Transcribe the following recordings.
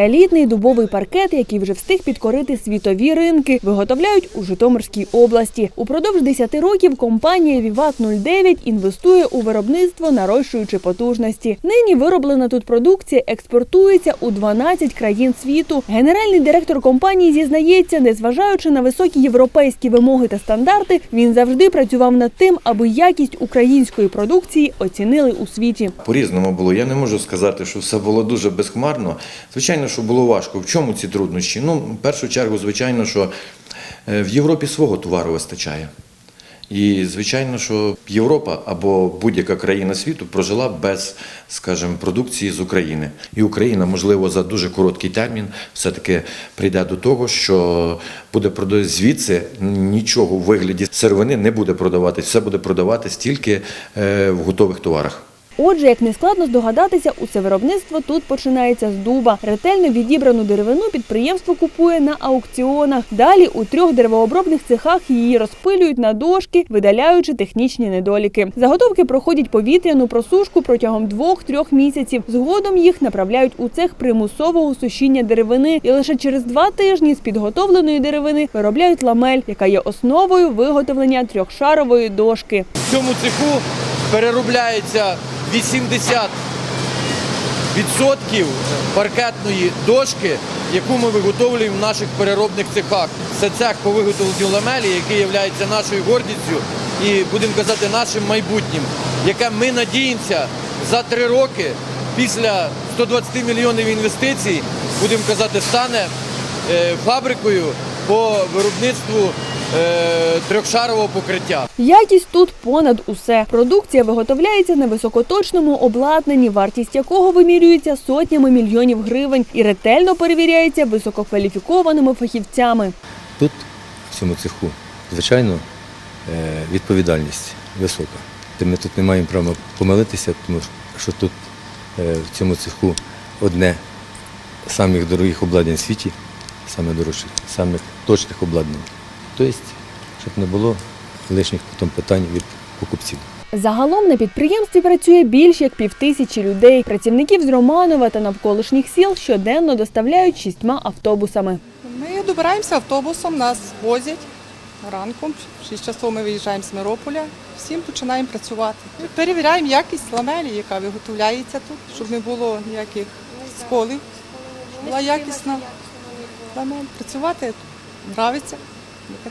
Елітний дубовий паркет, який вже встиг підкорити світові ринки, виготовляють у Житомирській області. Упродовж 10 років компанія Віват 09 інвестує у виробництво, нарощуючи потужності. Нині вироблена тут продукція експортується у 12 країн світу. Генеральний директор компанії зізнається, незважаючи на високі європейські вимоги та стандарти, він завжди працював над тим, аби якість української продукції оцінили у світі. По-різному було. Я не можу сказати, що все було дуже безхмарно. Звичайно, що було важко. В чому ці труднощі? Ну, в першу чергу, звичайно, що е, в Європі свого товару вистачає. І звичайно, що Європа або будь-яка країна світу прожила без, скажімо, продукції з України. І Україна, можливо, за дуже короткий термін все-таки прийде до того, що буде продавати звідси нічого в вигляді сировини не буде продаватись. Все буде продаватись тільки е, в готових товарах. Отже, як не складно здогадатися, усе виробництво тут починається з дуба. Ретельно відібрану деревину підприємство купує на аукціонах. Далі у трьох деревообробних цехах її розпилюють на дошки, видаляючи технічні недоліки. Заготовки проходять повітряну просушку протягом двох-трьох місяців. Згодом їх направляють у цех примусового сушіння деревини, і лише через два тижні з підготовленої деревини виробляють ламель, яка є основою виготовлення трьохшарової дошки. В цьому цеху переробляється 80 відсотків паркетної дошки, яку ми виготовлюємо в наших переробних цехах. Це цех по виготовленню ламелі, який є нашою гордістю і, будемо казати, нашим майбутнім, яке ми надіємося за три роки після 120 мільйонів інвестицій, будемо казати, стане е, фабрикою по виробництву е, трьохшарового покриття. Якість тут понад усе. Продукція виготовляється на високоточному обладнанні, вартість якого вимірюється сотнями мільйонів гривень і ретельно перевіряється висококваліфікованими фахівцями. Тут, в цьому цеху, звичайно, е, відповідальність висока. Ми тут не маємо права помилитися, тому що тут е, в цьому цеху одне з самих дорогих обладнань в світі, саме дорожче, самих точних обладнань. Тобто, щоб не було лишніх потім питань від покупців. Загалом на підприємстві працює більш як півтисячі людей. Працівників з Романова та навколишніх сіл щоденно доставляють шістьма автобусами. Ми добираємося автобусом, нас возять ранком. В 6 часов ми виїжджаємо з Мирополя, всім починаємо працювати. Ми перевіряємо якість ламелі, яка виготовляється тут, щоб не було ніяких сколів. Була якісна ламель. Працювати нравиться.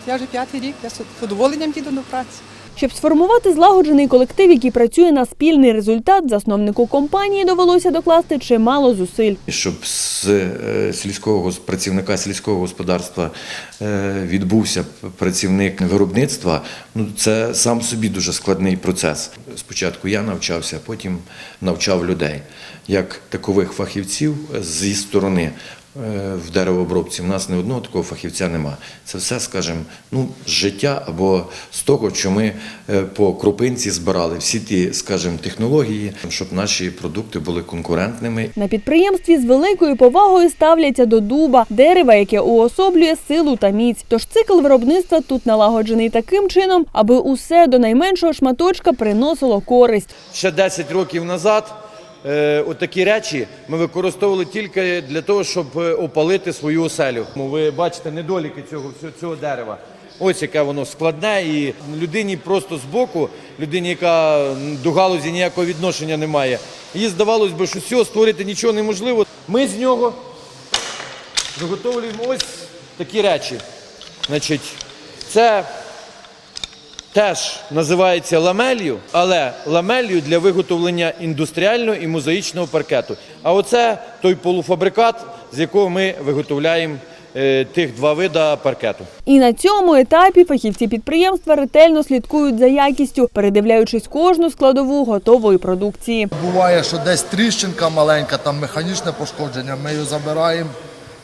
Я вже п'ятий рік, я з задоволенням їду до праці. Щоб сформувати злагоджений колектив, який працює на спільний результат, засновнику компанії довелося докласти чимало зусиль. Щоб з е, сільського працівника сільського господарства е, відбувся працівник виробництва, ну це сам собі дуже складний процес. Спочатку я навчався, потім навчав людей як такових фахівців зі сторони. Е, В деревообробці в нас ні одного такого фахівця нема. Це все, скажімо, ну, життя або з того, що ми е, по крупинці збирали всі ті, скажімо, технології, щоб наші продукти були конкурентними На підприємстві з великою повагою ставляться до дуба, дерева, яке уособлює силу та міць. Тож цикл виробництва тут налагоджений таким чином, аби усе до найменшого шматочка приносило користь. ще 10 років назад е, отакі речі ми використовували тільки для того, щоб е, опалити свою оселю. Ну, Ви бачите недоліки цього, цього дерева. Ось яке воно складне, і людині просто збоку, людині, яка до галузі ніякого відношення не має, їй здавалось би, що всього створити нічого неможливо. Ми з нього виготовлюємо ось такі речі. Значить, це теж називається ламелью, але ламелью для виготовлення індустріального і мозаїчного паркету. А оце той полуфабрикат, з якого ми виготовляємо е, тих два вида паркету. І на цьому етапі фахівці підприємства ретельно слідкують за якістю, передивляючись кожну складову готової продукції. Буває, що десь тріщинка маленька, там механічне пошкодження, ми її забираємо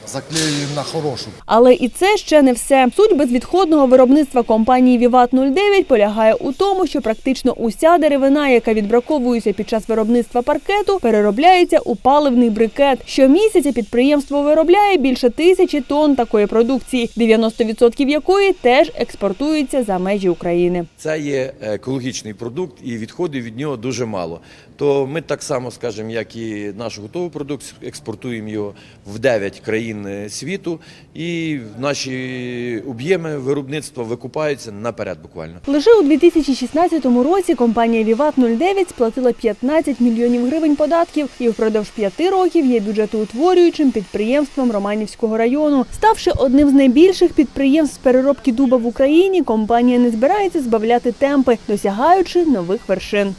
заклеюємо на хорошу. Але і це ще не все. Суть безвідходного виробництва компанії Віват 09 полягає у тому, що практично уся деревина, яка відбраковується під час виробництва паркету, переробляється у паливний брикет. Щомісяця підприємство виробляє більше тисячі тонн такої продукції, 90% якої теж експортується за межі України. Це є екологічний продукт, і відходів від нього дуже мало. То ми так само, скажімо, як і нашу готову продукцію, експортуємо його в 9 країн е, світу, і наші об'єми виробництва викупаються наперед буквально. Лише у 2016 році компанія Віват 09 сплатила 15 мільйонів гривень податків і впродовж п'яти років є бюджетоутворюючим підприємством Романівського району. Ставши одним з найбільших підприємств з переробки дуба в Україні, компанія не збирається збавляти темпи, досягаючи нових вершин.